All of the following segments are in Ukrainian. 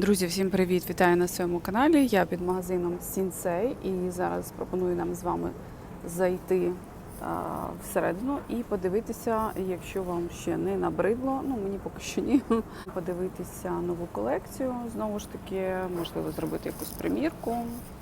Друзі, всім привіт! Вітаю на своєму каналі. Я під магазином Сінсей і зараз пропоную нам з вами зайти а, всередину і подивитися, якщо вам ще не набридло, ну мені поки що ні. Подивитися нову колекцію. Знову ж таки, можливо, зробити якусь примірку,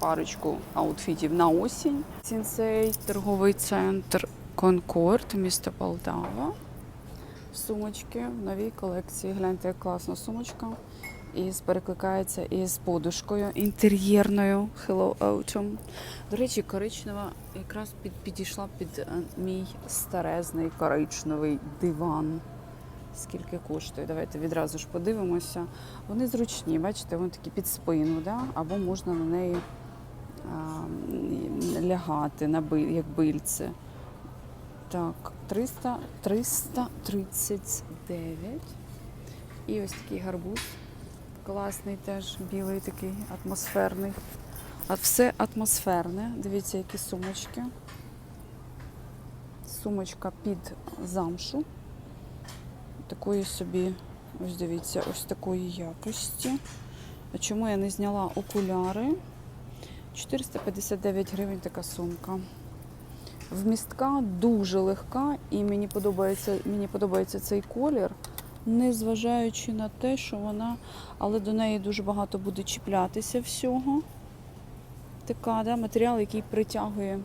парочку аутфітів на осінь. Сінсей, торговий центр Конкорд, місто Полтава. Сумочки в новій колекції. Гляньте, як класна сумочка. І перекликається із подушкою інтер'єрною Hello Autumn. До речі, коричнева якраз під, підійшла під е, мій старезний коричневий диван. Скільки коштує? Давайте відразу ж подивимося. Вони зручні, бачите, вони такі під спину, да? або можна на неї а, лягати на биль, як бильце. Так, 300, 339. І ось такий гарбуз. Класний теж, білий такий, атмосферний. А все атмосферне. Дивіться, які сумочки. Сумочка під замшу. Такої собі, ось дивіться, ось такої якості. А чому я не зняла окуляри? 459 гривень така сумка. Вмістка дуже легка і мені подобається, мені подобається цей колір незважаючи на те, що вона, але до неї дуже багато буде чіплятися всього. Така, да, матеріал, який притягує,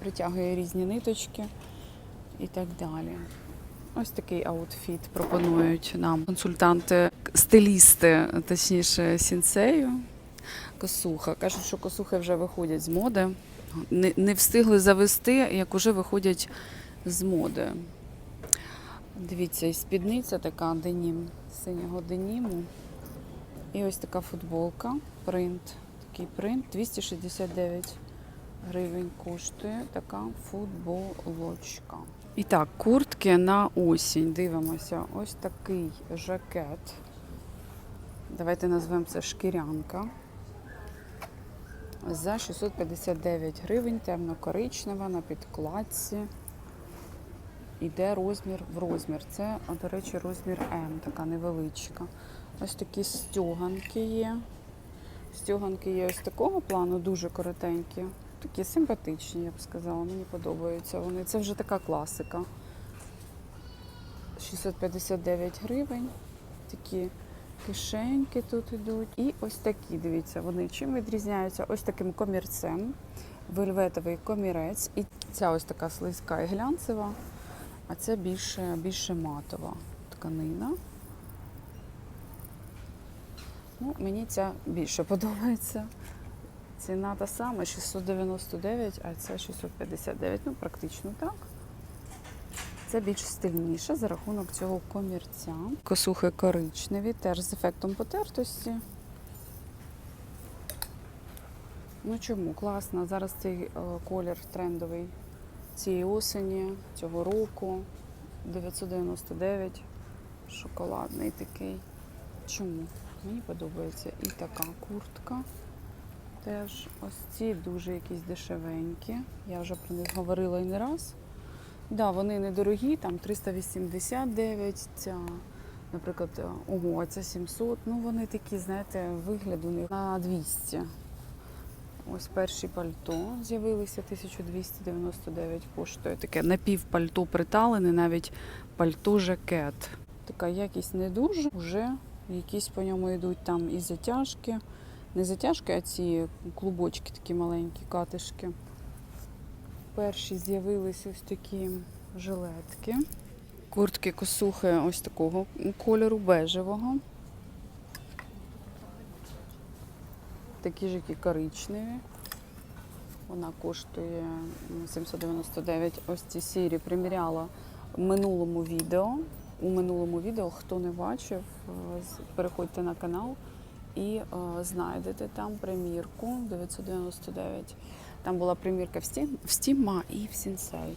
притягує різні ниточки і так далі. Ось такий аутфіт пропонують нам консультанти, стилісти, точніше, сінсею. Косуха. Кажуть, що косухи вже виходять з моди. Не, не встигли завести, як уже виходять з моди. Дивіться, і спідниця така денім, синього деніму. І ось така футболка, принт. Такий принт 269 гривень коштує така футболочка. І так, куртки на осінь. Дивимося, ось такий жакет. Давайте назвемо це шкірянка. За 659 гривень, темно-коричнева на підкладці. Іде розмір в розмір. Це, до речі, розмір М, така невеличка. Ось такі стюганки є. Стюганки є ось такого плану, дуже коротенькі. Такі симпатичні, я б сказала. Мені подобаються вони. Це вже така класика. 659 гривень. Такі кишеньки тут йдуть. І ось такі, дивіться, вони чим відрізняються? Ось таким комірцем. Вельветовий комірець. І ця ось така слизька і глянцева. А це більше, більше матова тканина. Ну, мені ця більше подобається. Ціна та сама 699, а це 659. Ну, практично так. Це більш стильніше за рахунок цього комірця. Косухи коричневі, теж з ефектом потертості. Ну чому? Класно. Зараз цей е, колір трендовий цієї осені, цього року. 999. Шоколадний такий. Чому? Мені подобається і така куртка. Теж ось ці дуже якісь дешевенькі. Я вже про них говорила і не раз. Да, вони недорогі, там 389, ця, наприклад, ого, це 700. Ну вони такі, знаєте, вигляд у них на 200. Ось перші пальто з'явилися 1299 коштує. Таке напівпальто приталене, навіть пальто-жакет. Така якість не дуже, вже якісь по ньому йдуть там і затяжки. Не затяжки, а ці клубочки такі маленькі, катишки. Перші з'явилися ось такі жилетки. Куртки косухи ось такого кольору бежевого. Такі ж, які коричневі. Вона коштує 799. Ось ці сірі приміряла в минулому відео. У минулому відео, хто не бачив, е, переходьте на канал і е, знайдете там примірку 999. Там була примірка в Steam, в Steam і в Сінсей.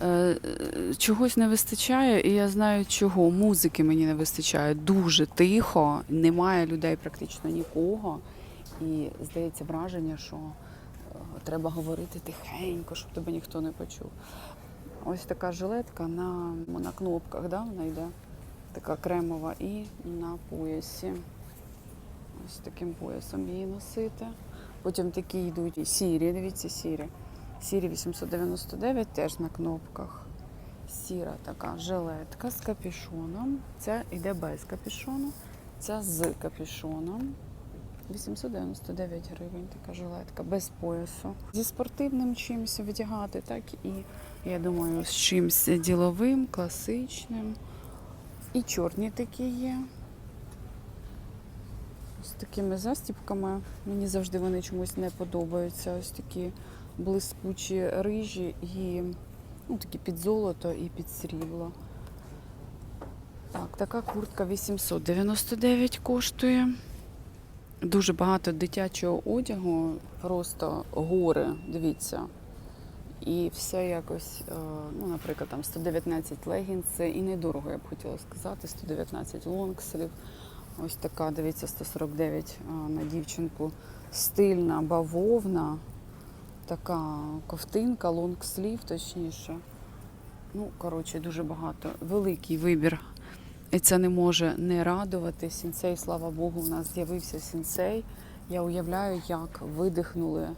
Е, е, Чогось не вистачає, і я знаю чого. Музики мені не вистачає. Дуже тихо, немає людей практично нікого. І здається враження, що е, треба говорити тихенько, щоб тебе ніхто не почув. Ось така жилетка на, на кнопках, да, вона йде. Така кремова і на поясі. Ось таким поясом її носити. Потім такі йдуть сірі, дивіться, сірі. Сірі 899 теж на кнопках. Сіра така жилетка з капюшоном. Ця йде без капюшону, ця з капюшоном. 899 гривень така жилетка без поясу. Зі спортивним чимось вдягати, так і я думаю, з чимось діловим, класичним. І чорні такі є. З такими застібками. Мені завжди вони чомусь не подобаються. Ось такі блискучі рижі і ну, такі під золото і під срібло. Так, така куртка 899 коштує. Дуже багато дитячого одягу, просто гори, дивіться. І все якось, е, ну, наприклад, там 119 легінс, це і недорого, я б хотіла сказати, 119 лонгслів. Ось така, дивіться, 149 на дівчинку. Стильна бавовна, така ковтинка, лонгслів, точніше. Ну, коротше, дуже багато. Великий вибір. І це не може не радувати. Сінцей, слава Богу, у нас з'явився сінцей. Я уявляю, як видихнули е,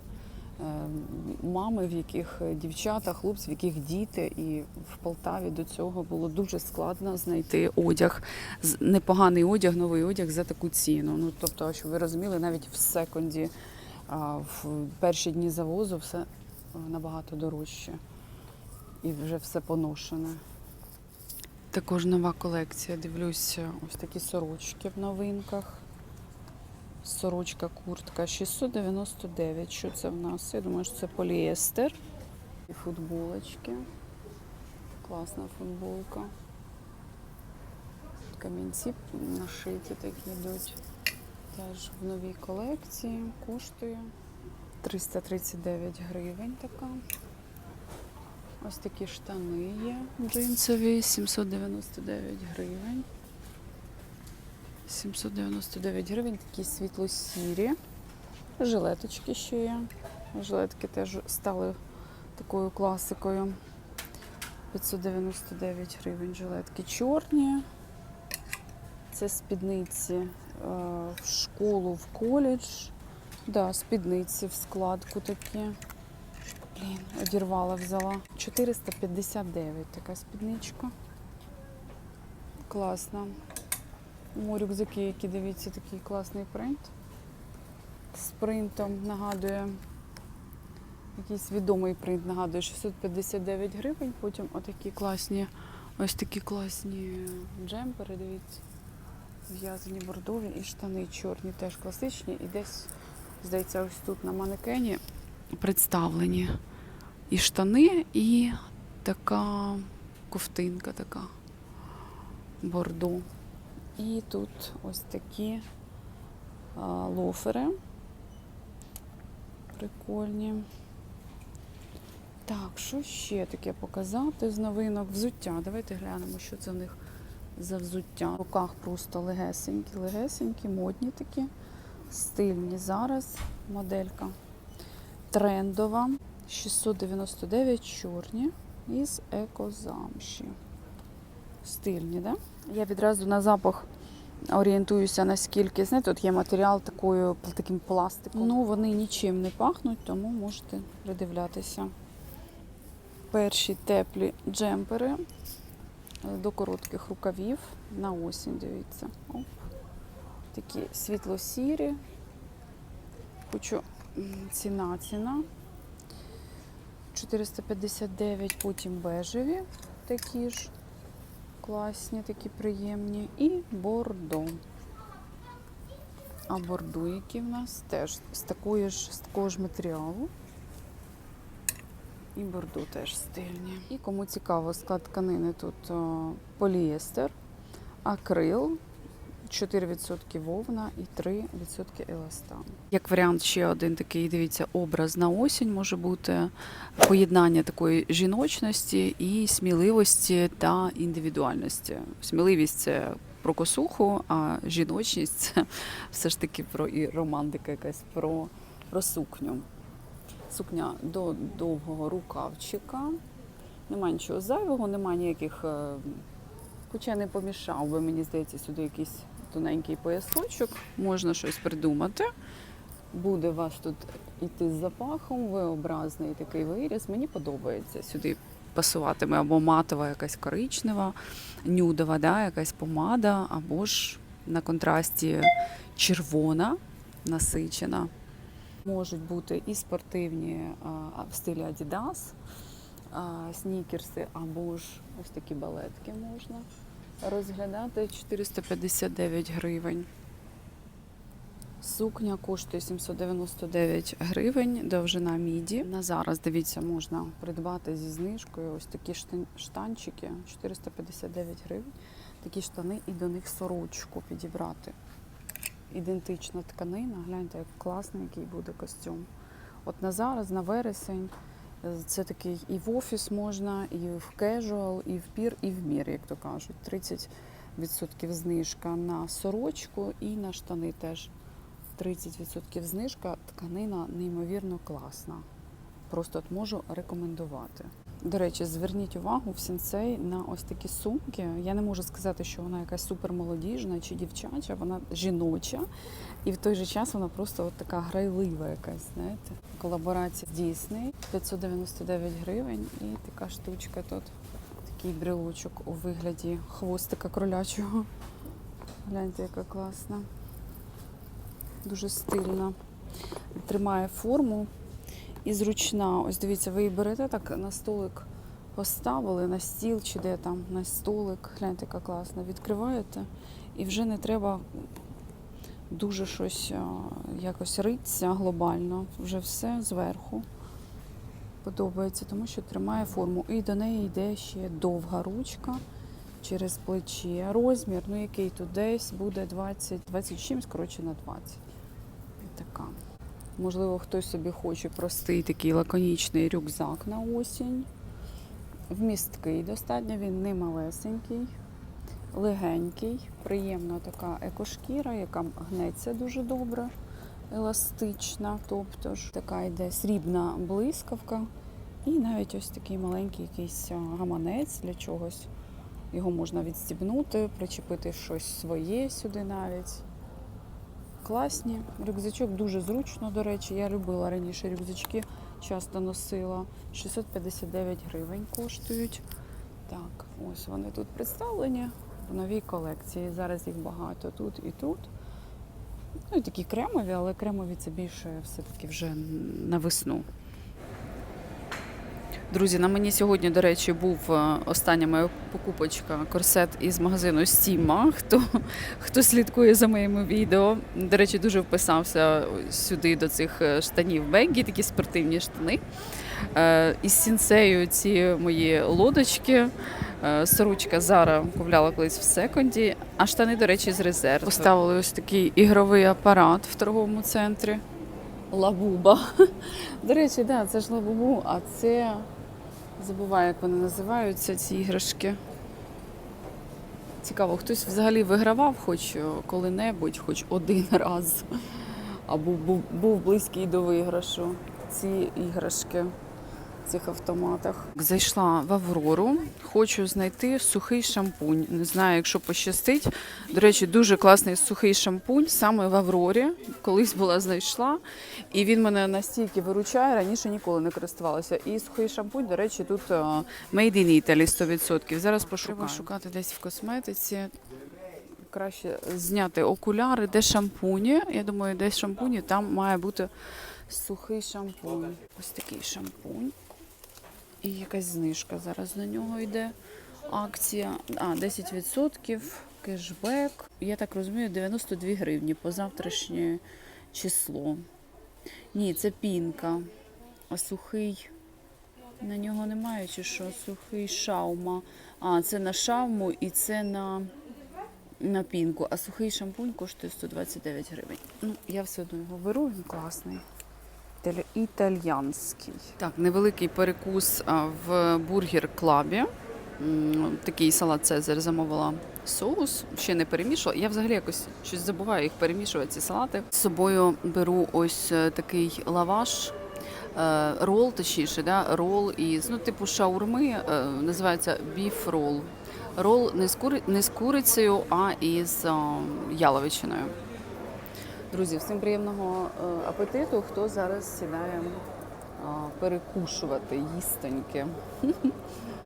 мами, в яких дівчата, хлопці, в яких діти. І в Полтаві до цього було дуже складно знайти одяг, непоганий одяг, новий одяг за таку ціну. Ну тобто, щоб ви розуміли, навіть в секунді, в перші дні завозу все набагато дорожче. І вже все поношене. Також нова колекція. Дивлюся, ось такі сорочки в новинках. Сорочка, куртка 699. Що це в нас? Я думаю, що це поліестер. І футболочки. Класна футболка. Камінці нашиті такі йдуть. Теж в новій колекції. Коштує 339 гривень така. Ось такі штани є джинсові, 799 гривень. 799 гривень, такі світло-сірі. Жилеточки ще є. Жилетки теж стали такою класикою. 599 гривень жилетки чорні. Це спідниці е, в школу, в коледж. Да, спідниці в складку такі. Блін, одірвала, взяла. 459 така спідничка. Класна. О, рюкзаки, які дивіться, такий класний принт. З принтом нагадує. Якийсь відомий принт нагадує 659 гривень. Потім отакі класні, ось такі класні джемпери, дивіться. В'язані бордові і штани чорні, теж класичні. І десь, здається, ось тут на манекені представлені і штани, і така ковтинка така бордо. І тут ось такі а, лофери. Прикольні. Так, що ще таке показати з новинок? Взуття. Давайте глянемо, що це в них за взуття. В руках просто легесенькі, легесенькі, модні такі, стильні зараз моделька трендова. 699 чорні із екозамші. Стильні, да? Я відразу на запах орієнтуюся, наскільки, знаєте, тут є матеріал такою, таким пластиком. Ну, вони нічим не пахнуть, тому можете придивлятися. Перші теплі джемпери до коротких рукавів на осінь, дивіться. Оп. Такі світло-сірі. Хочу ціна, ціна. 459, потім бежеві такі ж класні, такі приємні. І бордо. А бордо, які в нас теж з такої ж, з такого ж матеріалу. І бордо теж стильні. І кому цікаво, склад тканини тут о, поліестер, акрил, 4% вовна і 3% еластан. Як варіант, ще один такий, дивіться, образ на осінь може бути поєднання такої жіночності і сміливості та індивідуальності. Сміливість це про косуху, а жіночність це все ж таки про і романтика якась про, про сукню. Сукня до довгого рукавчика. Нема нічого зайвого, нема ніяких. Хоча не помішав би, мені здається, сюди якийсь тоненький поясочок, можна щось придумати. Буде вас тут йти з запахом, V-образний такий виріз. Мені подобається. Сюди пасуватиме або матова якась коричнева, нюдова, да, якась помада, або ж на контрасті червона, насичена. Можуть бути і спортивні а, в стилі Adidas, снікерси, або ж ось такі балетки можна розглядати 459 гривень. Сукня коштує 799 гривень, довжина міді. На зараз, дивіться, можна придбати зі знижкою ось такі штанчики 459 гривень. Такі штани і до них сорочку підібрати. Ідентична тканина. Гляньте, як класний, який буде костюм. От на зараз, на вересень, це такий і в офіс можна, і в кежуал, і в пір, і в мір, як то кажуть. 30% знижка на сорочку і на штани теж. 30% знижка. Тканина неймовірно класна. Просто от можу рекомендувати. До речі, зверніть увагу в сінцей на ось такі сумки. Я не можу сказати, що вона якась супермолодіжна чи дівчача, вона жіноча, і в той же час вона просто от така грайлива якась, знаєте. Колаборація з Disney 599 гривень і така штучка тут. Такий брелочок у вигляді хвостика кролячого. Гляньте, яка класна. Дуже стильна. Тримає форму і зручна. Ось дивіться, ви її берете так на столик поставили, на стіл чи де там, на столик. Гляньте, яка класна. Відкриваєте і вже не треба дуже щось якось ритися глобально. Вже все зверху. Подобається, тому що тримає форму. І до неї йде ще довга ручка через плече. Розмір, ну який тут десь буде 20, 20 чимсь, коротше, на 20. Можливо, хтось собі хоче простий такий лаконічний рюкзак на осінь. Вмісткий достатньо, він не малесенький, легенький, приємна така екошкіра, яка гнеться дуже добре, еластична. Тобто ж така йде срібна блискавка. І навіть ось такий маленький якийсь гаманець для чогось. Його можна відстібнути, причепити щось своє сюди навіть. Класні. Рюкзачок дуже зручно, до речі. Я любила раніше рюкзачки, часто носила. 659 гривень коштують. Так, ось вони тут представлені в новій колекції. Зараз їх багато тут і тут. Ну і такі кремові, але кремові це більше все-таки вже на весну. Друзі, на мені сьогодні, до речі, був е, остання моя покупочка корсет із магазину Стіма. Хто, хто слідкує за моїми відео, до речі, дуже вписався сюди до цих е, штанів Бенгі, такі спортивні штани. Е, Із сінсею ці мої лодочки. Сорочка Зара купляла колись в секонді, а штани, до речі, з резерв. Поставили ось такий ігровий апарат в торговому центрі. Лабуба. До речі, да, це ж лабубу, а це забуваю, як вони називаються, ці іграшки. Цікаво, хтось взагалі вигравав хоч коли-небудь, хоч один раз, або був, близький до виграшу ці іграшки цих автоматах. Зайшла в Аврору, хочу знайти сухий шампунь. Не знаю, якщо пощастить. До речі, дуже класний сухий шампунь саме в Аврорі. Колись була знайшла, і він мене настільки виручає, раніше ніколи не користувалася. І сухий шампунь, до речі, тут е, Made in Italy 100%. Зараз пошукаю. Треба шукати десь в косметиці. Краще зняти окуляри, де шампуні. Я думаю, десь шампуні там має бути сухий шампунь. Ось такий шампунь. І якась знижка зараз на нього йде. Акція. А, 10% кешбек. Я так розумію, 92 гривні по завтрашнє число. Ні, це пінка. А сухий. На нього немає чи що? Сухий шаума. А, це на шауму і це на, на пінку. А сухий шампунь коштує 129 гривень. Ну, я все одно його беру, він класний. Італьянський. Так, невеликий перекус в бургер клабі. Такий салат Цезарь замовила соус, ще не перемішувала. Я взагалі якось щось забуваю їх перемішувати, ці салати. З собою беру ось е, такий лаваш, е, рол, точніше, да, рол із, ну, типу шаурми, е, називається біф рол. Не з, курицею, а із яловичиною. Друзі, всім приємного е, апетиту, хто зараз сідає перекушувати їстоньки.